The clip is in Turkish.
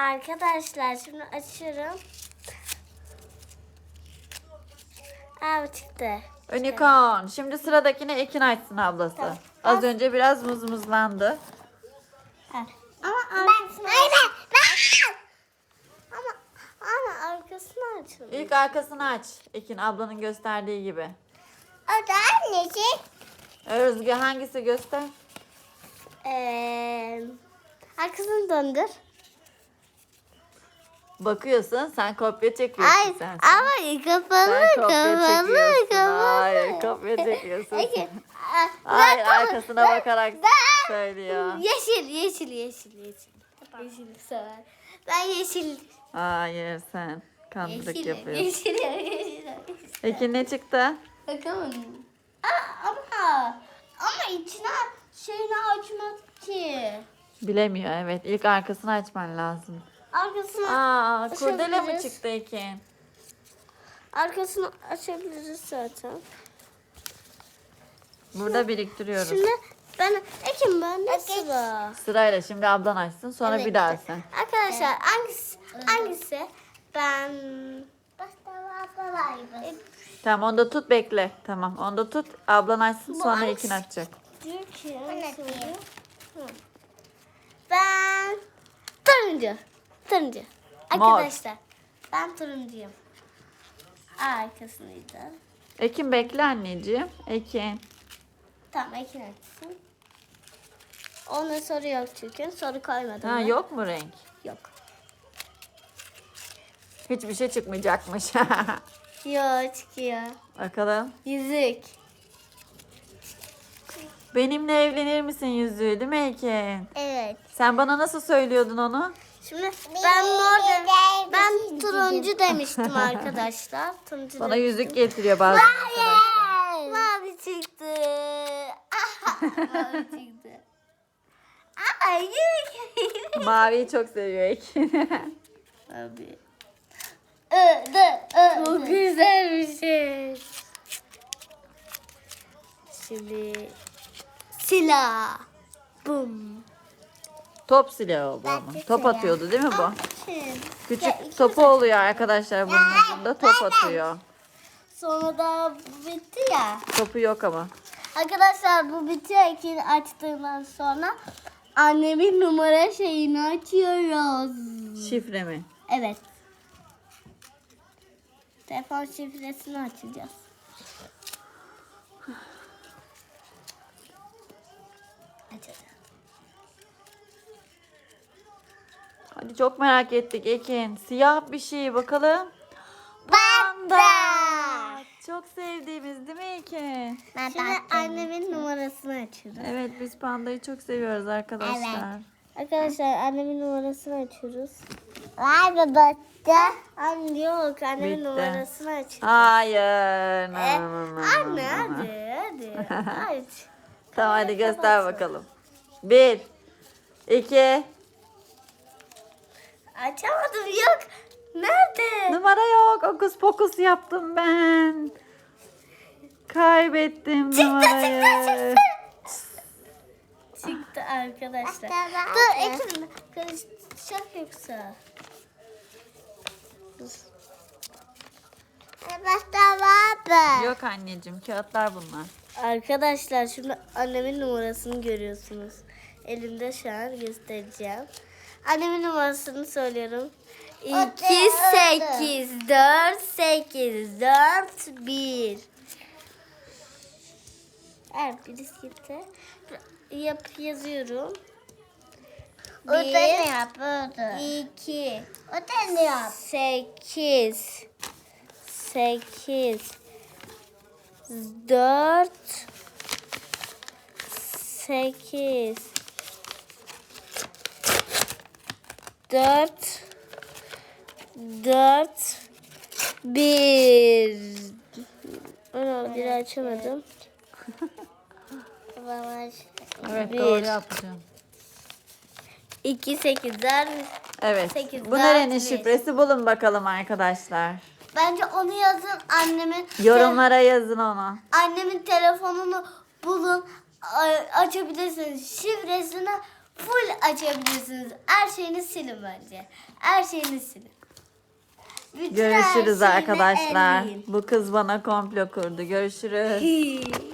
Arkadaşlar şimdi açıyorum. Aa bu çıktı. Unicorn. Şimdi sıradakini Ekin açsın ablası. Tamam. Az önce biraz muzmuzlandı. Ha. Ama arkasını ben, ben, Ama ama arkasını açalım. İlk arkasını aç. Ekin ablanın gösterdiği gibi. O da annesi. Özge hangisi göster? Ee, arkasını döndür. Bakıyorsun sen kopya çekiyorsun Ay sen. ama kapalı Sen kopya kapalı çekiyorsun. kapalı. Hayır kopya çekiyorsun. Peki. Hayır Ben- arkasına ben- bakarak ben- söylüyor. Yeşil yeşil yeşil yeşil. Yeşil sever. Ben yeşil. Hayır sen kandırık Yeşil. yapıyorsun. Yeşil. Yeşil. Ekin ne çıktı? Bakalım. Aa, ama ama içine şeyini açmak ki. Bilemiyor evet. İlk arkasını açman lazım. Arkasını Aa kurdele mi Açabiliriz. çıktı Ekin? arkasını açabiliriz zaten. Burada biriktiriyoruz. Şimdi ben Ekim ben de sıra. Sırayla şimdi ablan açsın sonra Evet. bir daha sen. Arkadaşlar hangisi hangisi ben E, Tamam onu da tut bekle. Tamam onu da tut. Ablan açsın sonra? Ekin açacak. diyor ki Hı. ben turuncu turuncu Mor. arkadaşlar ben turuncuyum arkasındaydı Ekin bekle anneciğim. Ekin. tamam Ekin açsın onun soru yok çünkü soru koymadım Ha ben. yok mu renk? yok Hiçbir şey çıkmayacakmış. yok çıkıyor Bakalım. yüzük Benimle evlenir misin yüzüğü değil mi Ekin? evet Sen bana nasıl söylüyordun onu? Şimdi ben mor dem- ben turuncu demiştim arkadaşlar. Turuncu Bana demiştim. yüzük getiriyor bazen arkadaşlar. Mavi çıktı. Mavi çıktı. Ay yüzük. Maviyi çok seviyor Ekin. Abi. Çok güzel bir şey. Şimdi silah. Bum. Top silahı bu ama. Top atıyordu değil mi bu? Küçük topu oluyor arkadaşlar bunun ucunda top atıyor. Sonra da bitti ya. Topu yok ama. Arkadaşlar bu bitiyor ikini açtığından sonra annemin numara şeyini açıyoruz. Şifre mi? Evet. Telefon şifresini. Açacağız. Hadi çok merak ettik Ekin. Siyah bir şey bakalım. Panda. Çok sevdiğimiz değil mi Ekin? Şimdi annemin numarasını açıyoruz. Evet biz pandayı çok seviyoruz arkadaşlar. Arkadaşlar annemin numarasını açıyoruz. Var mı başka? Anne yok annemin Bitti. numarasını açıyoruz. Hayır. E, anne hadi hadi aç. Tamam hadi göster bakalım. Bir, iki, Açamadım yok. Nerede? numara yok. Okus pokus yaptım ben. Kaybettim numarayı. Çıktı arkadaşlar. Dur Ekin karışacak yoksa. Başta. Yok anneciğim kağıtlar bunlar. Arkadaşlar şimdi annemin numarasını görüyorsunuz. Elimde şu an göstereceğim. Annemin numarasını söylüyorum. 2 8 4 8 4 1 Evet birisi gitti. Yap yazıyorum. O da ne yapıyordu? 2 O da ne yap? 8 8 4 8 4 4 1 Onu bir açamadım. Babam Evet Bir. doğru yapacağım. 2 8'ler Evet. Sekiz, Bu dört, nerenin bir. şifresi bulun bakalım arkadaşlar. Bence onu yazın annemin Yorumlara yazın onu. annemin telefonunu bulun a- açabilirsiniz. Şifresini full açabilirsiniz. Her şeyini silin bence. Her şeyini silin. Bütün her Görüşürüz şeyini arkadaşlar. Bu kız bana komplo kurdu. Görüşürüz.